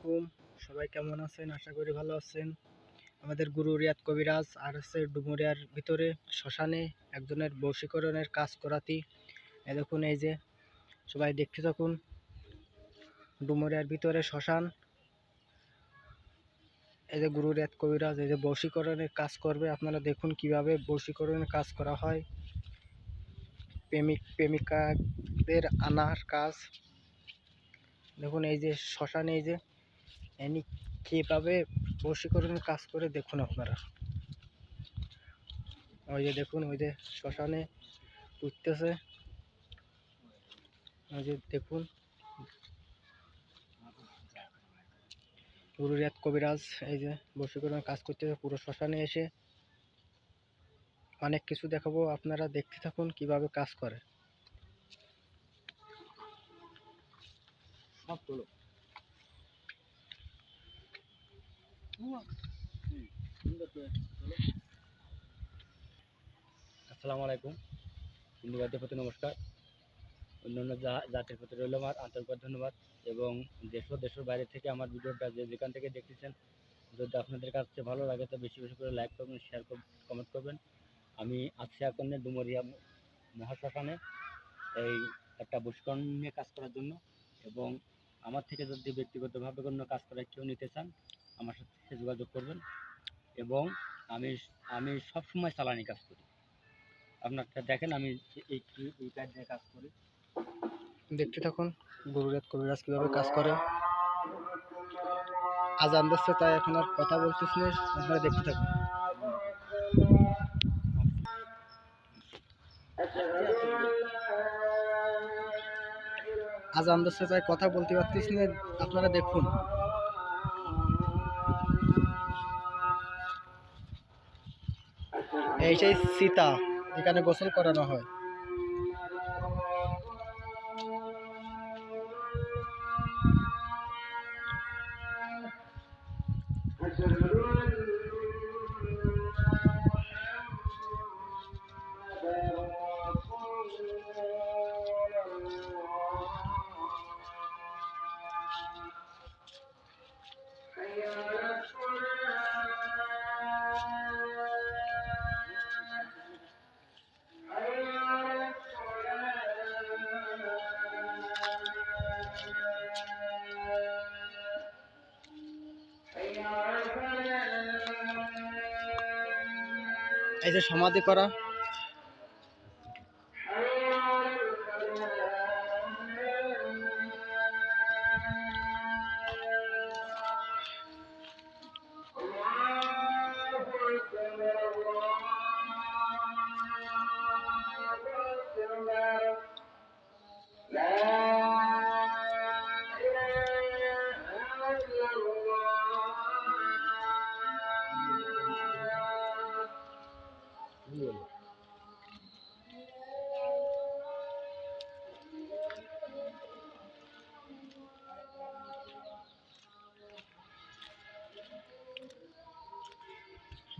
আলাইকুম। সবাই কেমন আছেন? আশা করি ভালো আছেন। আমাদের গুরু রিয়াদ কবিরাজ আর হচ্ছে ডুমুরিয়ার ভিতরে শ্মশানে একজনের বশীকরণের কাজ করাতি। এই দেখুন, এই যে সবাই দেখতে থাকুন। ডুমুরিয়ার ভিতরে শ্মশান। এই যে গুরু রিয়াদ কবিরাজ, এই যে বশীকরণের কাজ করবে। আপনারা দেখুন কীভাবে বশীকরণের কাজ করা হয়। প্রেমিক, প্রেমিকাদের আনার কাজ। দেখুন, এই যে শ্মশানে এই যে এনি কীভাবে বশীকরণের কাজ করে দেখুন আপনারা। ওই যে দেখুন, ওই যে শ্মশানে উঠতেছে। ওই যে দেখুন। গুরুরিয়াত কবিরাজ, এই যে বশীকরণের কাজ করতেছে, পুরো শ্মশানে এসে। অনেক কিছু দেখাবো, আপনারা দেখতে থাকুন কীভাবে কাজ করে। সব তোলো। আসসালামু আলাইকুম। হিন্দুবাদের প্রতি নমস্কার। অন্যান্য জাতির প্রতি রইল আমার আন্তরিক ধন্যবাদ এবং দেশ ও দেশের বাইরে থেকে আমার ভিডিওটা যে যেখান থেকে দেখতেছেন, যদি আপনাদের কাছে ভালো লাগে তো বেশি বেশি করে লাইক করবেন শেয়ার করবেন কমেন্ট করবেন। আমি আছি এখন ডুমরিয়া মহাশ্মশানে, এই একটা বৈষ্করণ নিয়ে কাজ করার জন্য এবং আমার থেকে যদি ব্যক্তিগতভাবে কোনো কাজ করার কেউ নিতে চান আমার সাথে যোগাযোগ করবেন এবং আমি আমি সবসময় চালানি কাজ করি। আপনারটা দেখেন, আমি এই, এই- কাজ দিয়ে কাজ করি। দেখতে থাকুন, গুরুরাত কবিরাজ কীভাবে কাজ করে। আজান দিচ্ছে, তাই এখন আর কথা বলতেছি না, আপনারা দেখতে থাকুন। আজান দিচ্ছে, তাই কথা বলতে পারতেছি না, আপনারা দেখুন। এই সেই সীতা যেখানে গোসল করানো হয়। এই যে সমাধি করা।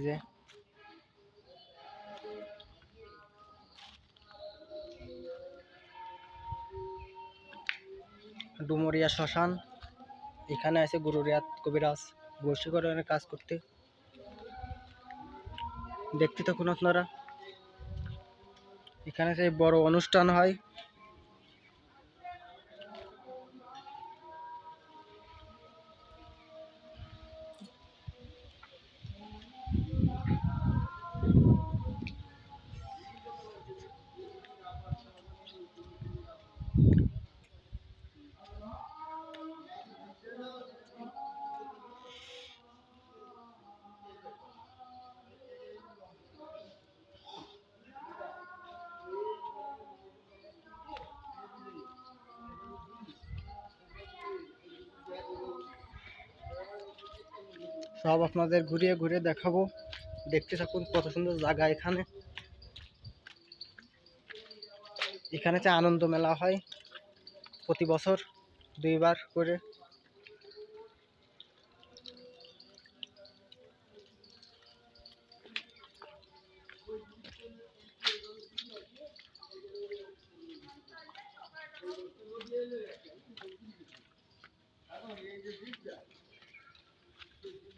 যে। ডুমুরিয়া শ্মশান, এখানে আছে গুরু রিয়াদ কবিরাজ, বশীকরণের কাজ করতে। দেখতে থাকুন আপনারা। এখানে সেই বড় অনুষ্ঠান হয় সব আপনাদের ঘুরিয়ে ঘুরিয়ে দেখাবো। দেখতে থাকুন কত সুন্দর জায়গা এখানে। এখানে যে আনন্দ মেলা হয় প্রতি বছর দুইবার করে।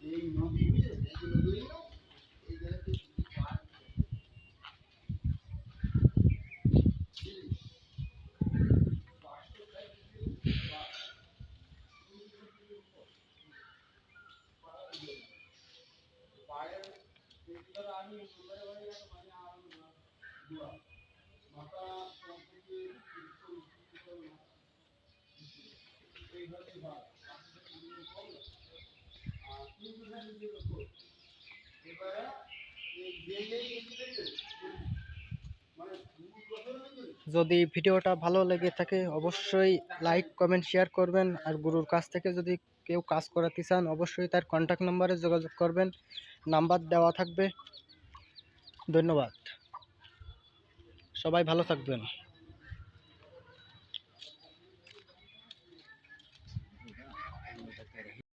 এই নদী বুঝলে? এইগুলো যদি ভিডিওটা ভালো লেগে থাকে, অবশ্যই লাইক কমেন্ট শেয়ার করবেন। আর গুরুর কাছ থেকে যদি কেউ কাজ করাতে চান, অবশ্যই তার কন্ট্যাক্ট নাম্বারে যোগাযোগ করবেন। নাম্বার দেওয়া থাকবে। ধন্যবাদ। সবাই ভালো থাকবেন।